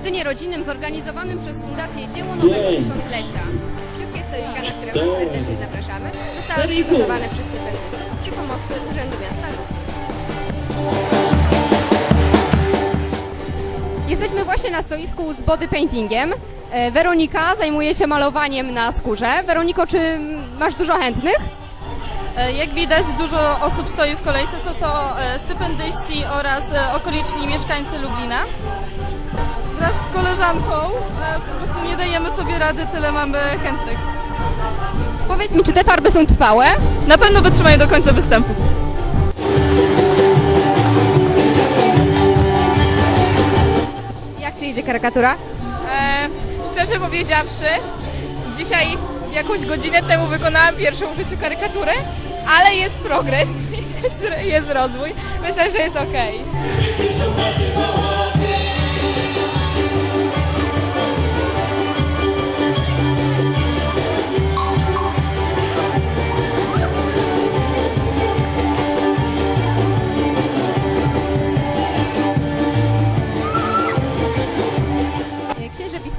Festynie rodzinnym zorganizowanym przez Fundację Dzieło Nowego Tysiąclecia. Wszystkie stoiska, na które Was serdecznie zapraszamy, zostały przygotowane przez stypendystów przy pomocy Urzędu Miasta Lublin. Jesteśmy właśnie na stoisku z body paintingiem. E, Weronika zajmuje się malowaniem na skórze. Weroniko, czy masz dużo chętnych? E, Jak widać, dużo osób stoi w kolejce. Są to e, stypendyści oraz okoliczni mieszkańcy Lublina. Z koleżanką e, po prostu nie dajemy sobie rady, tyle mamy chętnych. Powiedz mi, czy te farby są trwałe? Na pewno wytrzymają do końca występu. Jak Ci idzie karykatura? E, szczerze powiedziawszy, dzisiaj jakąś godzinę temu wykonałam pierwszą w życiu karykaturę, ale jest progres, jest, jest rozwój. Myślę, że jest okej.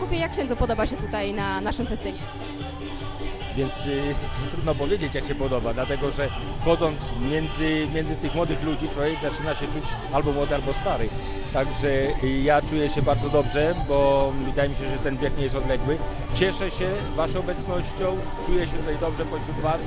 Biskupie, jak księdzu podoba się tutaj na naszym festynie? Więc y, trudno powiedzieć, jak się podoba, dlatego że wchodząc między, między tych młodych ludzi, człowiek zaczyna się czuć albo młody, albo stary. Także y, ja czuję się bardzo dobrze, bo wydaje mi się, że ten wiek nie jest odległy. Cieszę się Waszą obecnością, czuję się tutaj dobrze pośród Was.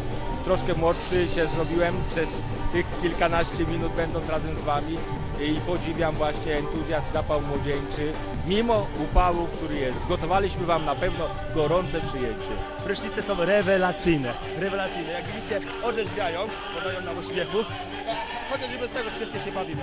Troszkę młodszy się zrobiłem przez tych kilkanaście minut będąc razem z Wami i podziwiam właśnie entuzjazm, zapał młodzieńczy. Mimo upału, który jest, zgotowaliśmy Wam na pewno gorące przyjęcie. Prysznice są rewelacyjne. Rewelacyjne. Jak widzicie, orzeźwiają, podają nam uśmiechu chociaż i bez tego świetnie się bawimy.